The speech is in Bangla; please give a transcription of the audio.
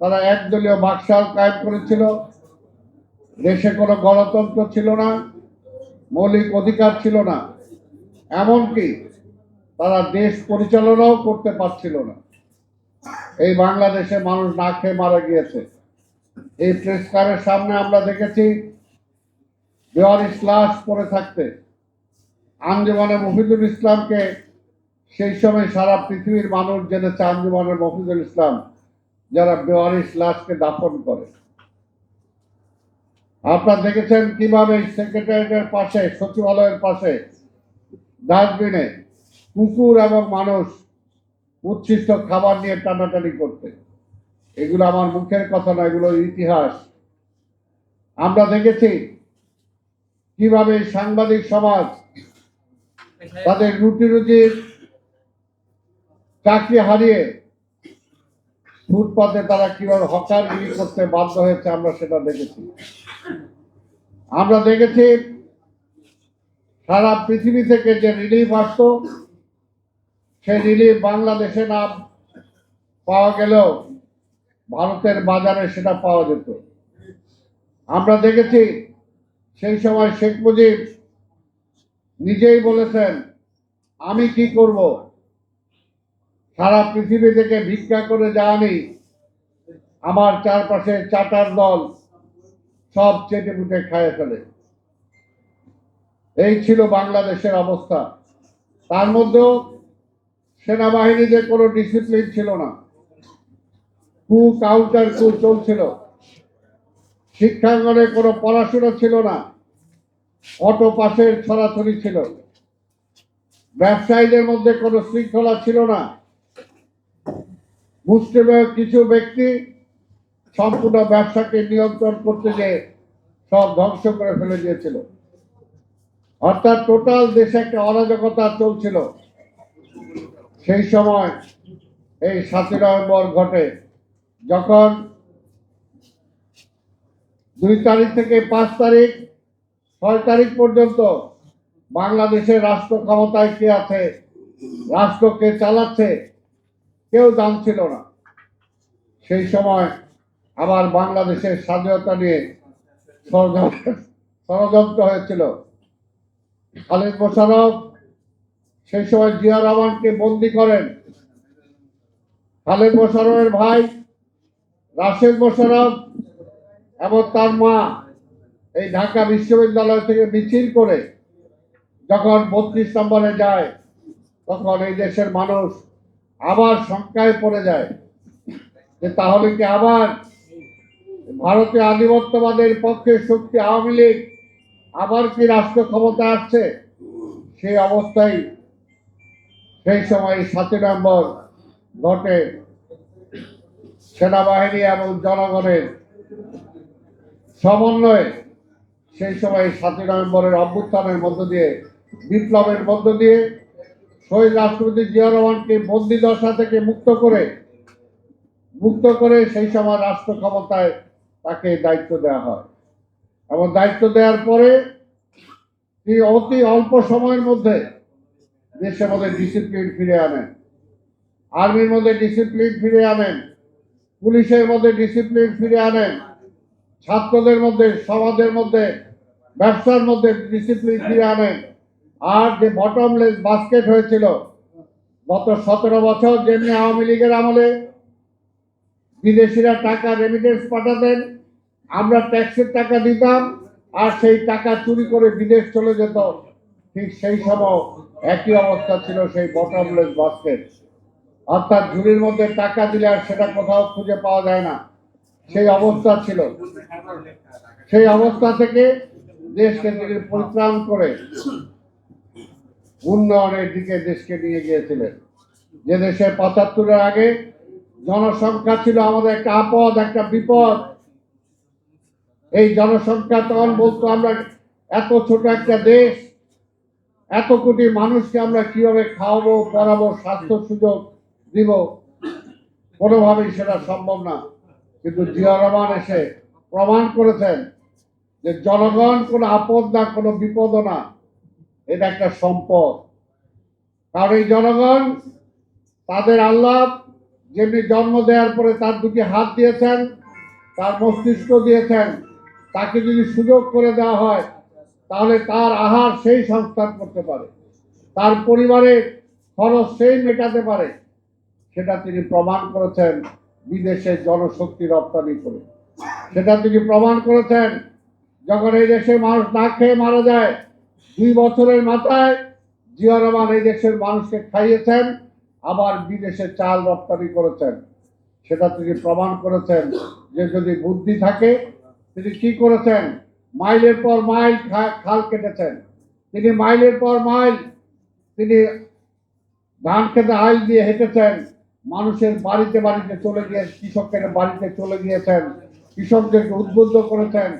তারা একদলীয় বাকশাল কায়েম করেছিল। দেশে কোনো গণতন্ত্র ছিল না, মৌলিক অধিকার ছিল না। এমনকি তারা দেশ পরিচালনাও করতে পারছিল না। এই বাংলাদেশে মানুষ না খেয়ে মারা গিয়েছে। এই প্রেস সামনে আমরা দেখেছি বেওয়ারিশ লাশ পড়ে থাকতে। আঞ্জুমানে মফিদুল ইসলামকে সেই সময় সারা পৃথিবীর মানুষ জেনেছে আঞ্জুমানের মফিদুল ইসলাম। যারা বেওয়ারিশ লাশকে দাফন করে। আপনারা দেখেছেন কীভাবে সেক্রেটারিয়েটের পাশে, সচিবালয়ের পাশে, ডাস্টবিনে কুকুর এবং মানুষ উচ্ছিষ্ট খাবার নিয়ে টানাটানি করতে। এগুলো আমার মুখের কথা না, এগুলো ইতিহাস। আমরা দেখেছি কীভাবে সাংবাদিক সমাজ তাদের রুটি রুজির চাকরি হারিয়ে ফুটপাতে তারা কীভাবে হকারগিরি করতে বাধ্য হয়েছে আমরা সেটা দেখেছি। আমরা দেখেছি সারা পৃথিবী থেকে যে রিলিফ আসতো, সেই রিলিফ বাংলাদেশে না পাওয়া গেলেও ভারতের বাজারে সেটা পাওয়া যেত। আমরা দেখেছি সেই সময় শেখ মুজিব নিজেই বলেছেন, আমি কি করব? সারা পৃথিবী থেকে ভিক্ষা করে যাওয়ানি আমার চারপাশে চাটার দল সব চেটে পুটে খায় ফেলে। এই ছিল বাংলাদেশের অবস্থা। তার মধ্যেও সেনাবাহিনীতে কোনো ডিসিপ্লিন ছিল না। কু কাউন্টার কু চলছিল। শিক্ষাঙ্গনে কোনো পড়াশোনা ছিল না। অটো পাশের ছড়াছড়ি ছিল। ব্যবসায়ীদের মধ্যে কোনো শৃঙ্খলা ছিল না। মুসলিমের কিছু ব্যক্তি সম্পূর্ণ ব্যবসাকে নিয়ন্ত্রণ করতে গিয়ে সব ধ্বংস করে ফেলে দিয়েছিল। অর্থাৎ টোটাল দেশে একটা অরাজকতা চলছিল। সেই সময় এই সাতই নভেম্বর ঘটে, যখন দুই তারিখ থেকে পাঁচ তারিখ, ছয় তারিখ পর্যন্ত বাংলাদেশের রাষ্ট্র ক্ষমতায় কে আছে, রাষ্ট্র কে চালাচ্ছে কেউ জানছিল না। সেই সময় আবার বাংলাদেশের স্বাধীনতা নিয়ে ষড়যন্ত্র হয়েছিল। খালেদ মোশারফ সেই সময় জিয়া রহমানকে বন্দি করেন। খালেদ মোশারফের ভাই রাশেদ মোশারফ এবং তার মা এই ঢাকা বিশ্ববিদ্যালয় থেকে মিছিল করে যখন বত্রিশ নম্বরে যায়, তখন এই দেশের মানুষ আবার শঙ্কায় পড়ে যায় যে তাহলে কি আবার ভারতীয় আধিপত্যবাদের পক্ষে শক্তি আওয়ামী লীগ আবার কি রাষ্ট্র ক্ষমতা আসছে? সেই অবস্থায় সেই সময় সাতই নভেম্বর ঘটে সেনাবাহিনী এবং জনগণের সমন্বয়ে সেই সময় সাতই নভেম্বরের অভ্যুত্থানের মধ্য দিয়ে বিপ্লবের মধ্য দিয়ে শহীদ রাষ্ট্রপতি জিয়া রহমানকে বন্দি দশা থেকে মুক্ত করে মুক্ত করে সেই সময় রাষ্ট্র ক্ষমতায় তাকে দায়িত্ব দেওয়া হয়। এবং দায়িত্ব দেওয়ার পরে তিনি অতি অল্প সময়ের মধ্যে দেশের মধ্যে ডিসিপ্লিন ফিরে আনেন। আর্মির মধ্যে ডিসিপ্লিন ফিরে আনেন, পুলিশের মধ্যে ডিসিপ্লিন ফিরে আনেন, ছাত্রদের মধ্যে, সমাজের মধ্যে, ব্যবসার মধ্যে ডিসিপ্লিন ফিরে আনেন। আর যে বটমলেস বাস্কেট হয়েছিল, গত সতেরো বছর যেমনি আওয়ামী লীগের আমলে বিদেশিরা টাকা রেমিটেন্স পাঠাতেন, আমরা ট্যাক্সের টাকা দিতাম, আর সেই টাকা চুরি করে বিদেশ চলে যেত। ঠিক সেই সময় একই অবস্থা ছিল সেই বটমলেস বাস্কেট অর্থাৎ ঝুড়ির মধ্যে টাকা দিলে আর সেটা কোথাও খুঁজে পাওয়া যায় না। সেই অবস্থা ছিল। সেই অবস্থা থেকে দেশকে তিনি পরিত্রাণ করে উন্নয়নের দিকে দেশকে নিয়ে গিয়েছিলেন। যে দেশে পঁচাত্তরের আগে জনসংখ্যা ছিল আমাদের একটা আপদ, একটা বিপদ। এই জনসংখ্যা তখন বলতো, আমরা এত ছোট একটা দেশ, এত কোটি মানুষকে আমরা কীভাবে খাওয়াবো, পড়াবো স্বাস্থ্য সুযোগ দিব? কোনোভাবেই সেটা সম্ভব না। কিন্তু জিয়া রহমান এসে প্রমাণ করেছেন যে জনগণ কোনো আপদ না, কোনো বিপদ না। এটা একটা সম্পদ। কারণ এই জনগণ, তাদের আল্লাহ যেমনি জন্ম দেওয়ার পরে তার দুটি হাত দিয়েছেন, তার মস্তিষ্ক দিয়েছেন, তাকে যদি সুযোগ করে দেওয়া হয়, তাহলে তার আহার সেই সংস্থান করতে পারে। তার পরিবারের খরচ সেই মেটাতে পারে। সেটা তিনি প্রমাণ করেছেন বিদেশে জনশক্তি রপ্তানি করে। সেটা তিনি প্রমাণ করেছেন যখন এই দেশে মানুষ না খেয়ে মারা যায় দুই বছরের মাথায় জিয়া রহমান এই দেশের মানুষকে খাইয়েছেন, আবার বিদেশে চাল রপ্তানি করেছেন। সেটা তিনি প্রমাণ করেছেন যে যদি বুদ্ধি থাকে, তিনি কি করেছেন? মাইলের পর মাইল খাল কেটেছেন। তিনি মাইলের পর মাইল তিনি ধান খেতে আইল দিয়ে হেঁটেছেন। মানুষের বাড়িতে বাড়িতে চলে গিয়ে কৃষকের বাড়িতে চলে গিয়েছেন। কৃষকদেরকে উদ্বুদ্ধ করেছেন।